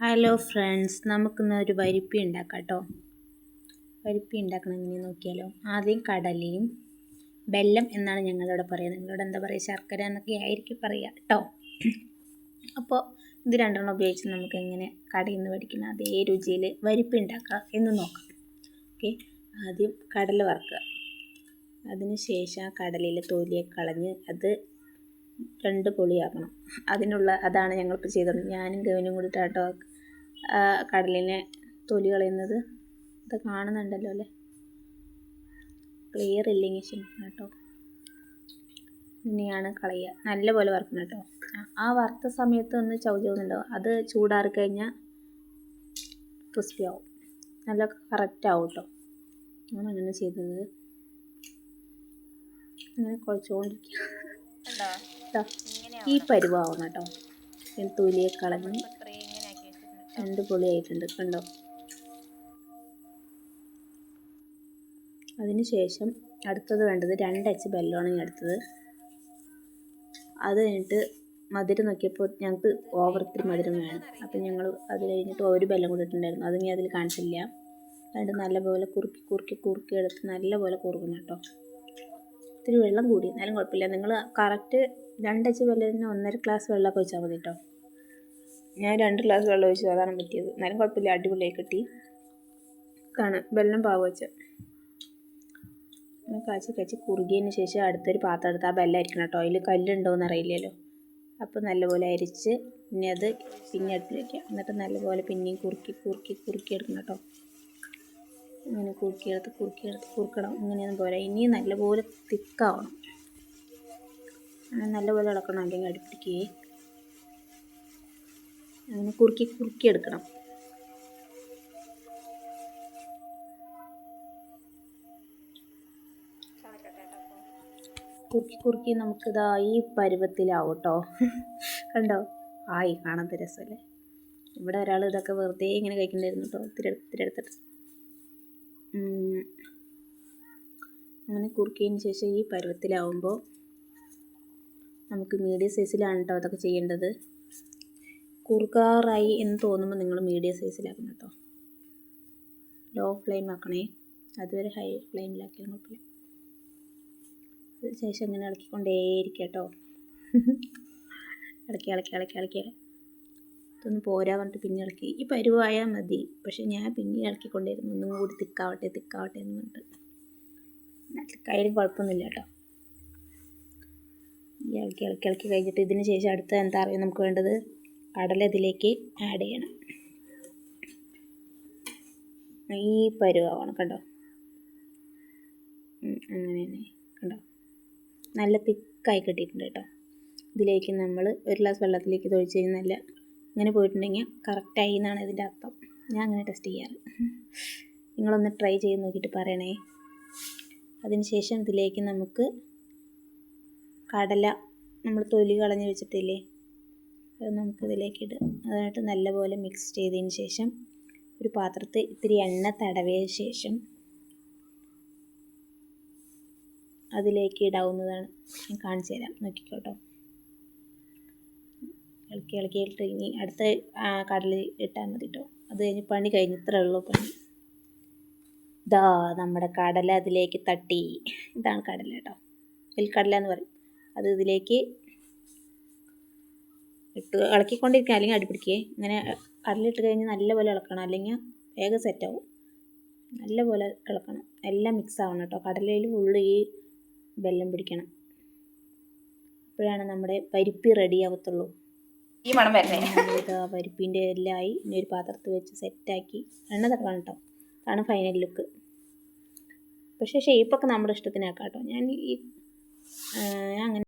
Hello friends നമുക്കിന്ന് ഒരു വരിപ്പി ഉണ്ടാക്കാം കേട്ടോ വരിപ്പി ഉണ്ടാക്കണം എങ്ങനെ നോക്കിയാലോ. ആദ്യം കടലയും ബെല്ലം എന്നാണ് ഞങ്ങളിവിടെ പറയുന്നത്. നിങ്ങളോട് എന്താ പറയുക ശർക്കര എന്നൊക്കെ ആയിരിക്കും പറയുക കേട്ടോ അപ്പോൾ ഇത് രണ്ടെണ്ണം ഉപയോഗിച്ച് നമുക്ക് എങ്ങനെ കടയിൽ നിന്ന് മേടിക്കുന്ന അതേ രുചിയിൽ വരിപ്പി ഉണ്ടാക്കുക എന്ന് നോക്കാം. ഓക്കെ? ആദ്യം കടല വറുക്കുക. അതിന് ശേഷം ആ കടലിൽ തൊലിയൊക്കെ കളഞ്ഞ് അത് രണ്ട് പൊളിയാക്കണം. അതിനുള്ള അതാണ് ഞങ്ങളിപ്പോൾ ചെയ്തത്. ഞാനും ഗവനും കൂടിയിട്ടാട്ടോ കടലിനെ തൊലി കളയുന്നത് ഇത് കാണുന്നുണ്ടല്ലോ അല്ലേ? ക്ലിയർ ഇല്ലെങ്കിൽ ക്ഷമിക്കണം കേട്ടോ. ഇങ്ങനെയാണ് കളയുക. നല്ലപോലെ വറുക്കണം കേട്ടോ. ആ വറുത്ത സമയത്ത് ഒന്ന് ചൗചൗന്നുണ്ടാവും. അത് ചൂടാറി കഴിഞ്ഞാൽ ക്രിസ്പി ആവും. നല്ല കറക്റ്റ് ആവും കേട്ടോ. ഞാൻ അങ്ങനെ ചെയ്തത്. അങ്ങനെ കുഴച്ചുകൊണ്ടിരിക്കുക. ഈ പരുവാവണം കേട്ടോ. തൊലിയെ കളഞ്ഞ് രണ്ട് പൊളിയായിട്ടുണ്ട് കണ്ടോ അതിനുശേഷം അടുത്തത് വേണ്ടത് രണ്ടച്ച് ബെല്ലമാണ് ഞാൻ എടുത്തത്. അത് കഴിഞ്ഞിട്ട് മധുരം നോക്കിയപ്പോൾ ഞങ്ങൾക്ക് ഓവർ ഇത്തിരി മധുരം വേണം. അപ്പം ഞങ്ങൾ അത് കഴിഞ്ഞിട്ട് ഒരു ബെല്ലം കൊടുത്തിട്ടുണ്ടായിരുന്നു അത് ഞാൻ അതിൽ കാണിച്ചില്ല. അതുകൊണ്ട് നല്ലപോലെ കുറുക്കി കുറുക്കി കുറുക്കി എടുത്ത് നല്ലപോലെ കുറുക്കണം കേട്ടോ. ഇത്തിരി വെള്ളം കൂടി. എന്നാലും കുഴപ്പമില്ല. നിങ്ങൾ കറക്റ്റ് രണ്ടച്ച് ബെല്ലത്തിന് ഒന്നര ഗ്ലാസ് വെള്ളമൊക്കെ ഒഴിച്ചാൽ മതി കേട്ടോ. ഞാൻ രണ്ട് ഗ്ലാസ് വെള്ളം ഒഴിച്ചു. അതാണ് പറ്റിയത്. എന്നാലും കുഴപ്പമില്ല. അടിപൊളിയായി കിട്ടി. ഇതാണ് വെള്ളം പാവ് വെച്ച. കാച്ചി കാച്ചി കുറുകിയതിന് ശേഷം അടുത്തൊരു പാത്രം എടുത്ത് ആ ബെല്ലായിരിക്കണം കേട്ടോ. അതിൽ കല്ലുണ്ടോയെന്ന് അറിയില്ലല്ലോ അപ്പോൾ നല്ലപോലെ അരിച്ച് പിന്നെ അത് പിന്നെ അടുത്ത് എന്നിട്ട് നല്ലപോലെ പിന്നെയും കുറുക്കി കുറുക്കി കുറുക്കി എടുക്കണം കേട്ടോ. അങ്ങനെ കുറുക്കിയെടുത്ത് കുറുക്കിയെടുത്ത് കുറുക്കണം. ഇങ്ങനെയൊന്നും പോരാ. ഇനിയും നല്ലപോലെ തിക്കാവണം. അങ്ങനെ നല്ലപോലെ ഇളക്കണം. അല്ലെങ്കിൽ അടുപ്പിടിക്കുകയെ അങ്ങനെ കുറുക്കി കുറുക്കി എടുക്കണം. കുറുക്കി കുറുക്കി നമുക്കിതാ ഈ പരുവത്തിലാവും കേട്ടോ. കണ്ടോ? ആയി കാണാത്ത രസമല്ലേ? ഇവിടെ ഒരാൾ ഇതൊക്കെ വെറുതെ ഇങ്ങനെ കഴിക്കണ്ടായിരുന്നു കേട്ടോ. എടുത്തിട്ട് അങ്ങനെ കുറുക്കിയതിന് ശേഷം ഈ പരുവത്തിലാവുമ്പോൾ നമുക്ക് മീഡിയം സൈസിലാണ് കേട്ടോ അതൊക്കെ ചെയ്യേണ്ടത്. കുറുകാറായി എന്ന് തോന്നുമ്പോൾ നിങ്ങൾ മീഡിയം സൈസിലാക്കണം കേട്ടോ. ലോ ഫ്ലെയിം ആക്കണേ. അതുവരെ ഹൈ ഫ്ലെയിമിലാക്കിയാലും കുഴപ്പമില്ല. അതിനുശേഷം ഇങ്ങനെ ഇളക്കിക്കൊണ്ടേയിരിക്കുക കേട്ടോ. ഇളക്കി ഇളക്കി ഇളക്കി ഇളക്കി. ഇതൊന്ന് പോരാ പറഞ്ഞിട്ട് പിന്നെ ഇളക്കി. ഈ പരുവായാൽ മതി. പക്ഷെ ഞാൻ പിന്നെ ഇളക്കിക്കൊണ്ടിരുന്നു ഒന്നും കൂടി തിക്കാവട്ടെ തിക്കാവട്ടെ എന്ന് പറഞ്ഞിട്ട്. കയ്യിൽ കുഴപ്പമൊന്നുമില്ല കേട്ടോ. ഇളക്കി ഇളക്കി ഇളക്കി കഴിഞ്ഞിട്ട് ഇതിന് ശേഷം അടുത്ത എന്താ അറിയാം നമുക്ക് വേണ്ടത്? കടല ഇതിലേക്ക് ആഡ് ചെയ്യണം. ഈ പരുവാവണം കണ്ടോ? അങ്ങനെ തന്നെ. കണ്ടോ? നല്ല തിക്കായി കിട്ടിയിട്ടുണ്ട് കേട്ടോ. ഇതിലേക്ക് നമ്മൾ ഒരു ഗ്ലാസ് വെള്ളത്തിലേക്ക് തൊഴിച്ച് കഴിഞ്ഞാൽ നല്ല ഇങ്ങനെ പോയിട്ടുണ്ടെങ്കിൽ കറക്റ്റായി എന്നാണ് ഇതിന്റെ അർത്ഥം. ഞാൻ അങ്ങനെ ടെസ്റ്റ് ചെയ്യാറ്. നിങ്ങളൊന്ന് ട്രൈ ചെയ്ത് നോക്കിയിട്ട് പറയണേ. അതിന് ശേഷം ഇതിലേക്ക് നമുക്ക് കടല നമ്മൾ തൊലി കളഞ്ഞ് വെച്ചിട്ടില്ലേ? അത് നമുക്കിതിലേക്ക് ഇടുക അതായിട്ട് നല്ലപോലെ മിക്സ് ചെയ്തതിന് ശേഷം ഒരു പാത്രത്തിൽ ഇത്തിരി എണ്ണ തടവിയ ശേഷം അതിലേക്ക് ഇടാവുന്നതാണ് ഞാൻ കാണിച്ചു തരാം. നോക്കിക്കോട്ടോ. ഇളക്കി ഇളക്കി ഇട്ട് ഇനി അടുത്ത കടൽ ഇട്ടാൽ മതി കേട്ടോ അത് കഴിഞ്ഞ് പണി കഴിഞ്ഞ്. ഇത്രേ ഉള്ളൂ പണി. ഇതാ നമ്മുടെ കടല അതിലേക്ക് തട്ടി. ഇതാണ് കടല കേട്ടോ കടല എന്ന് പറയും. അത് ഇതിലേക്ക് ഇട്ട് ഇളക്കിക്കൊണ്ടിരിക്കുക. അല്ലെങ്കിൽ അടിപിടിക്കേ. ഇങ്ങനെ കടലിട്ട് കഴിഞ്ഞ് നല്ലപോലെ ഇളക്കണം. അല്ലെങ്കിൽ വേഗം സെറ്റാവും നല്ലപോലെ ഇളക്കണം. എല്ലാം മിക്സ് ആവണം കേട്ടോ. കടലയിൽ ഫുള്ള് ഈ വെല്ലം പിടിക്കണം. അപ്പോഴാണ് നമ്മുടെ പരിപ്പി റെഡി ആവത്തുള്ളൂ. ഈ മണം വരുന്നത് ഇതാ പരിപ്പിന്റെ എല്ലായി ആയി. ഇനി ഒരു പാത്രത്തിൽ വെച്ച് സെറ്റാക്കി എണ്ണ തട്ടണം കേട്ടോ. അതാണ് ഫൈനൽ ലുക്ക് പക്ഷേ ഷേപ്പൊക്കെ നമ്മുടെ ഇഷ്ടത്തിനാക്കാം കേട്ടോ. ഞാൻ ഈ ഞാൻ അങ്ങനെ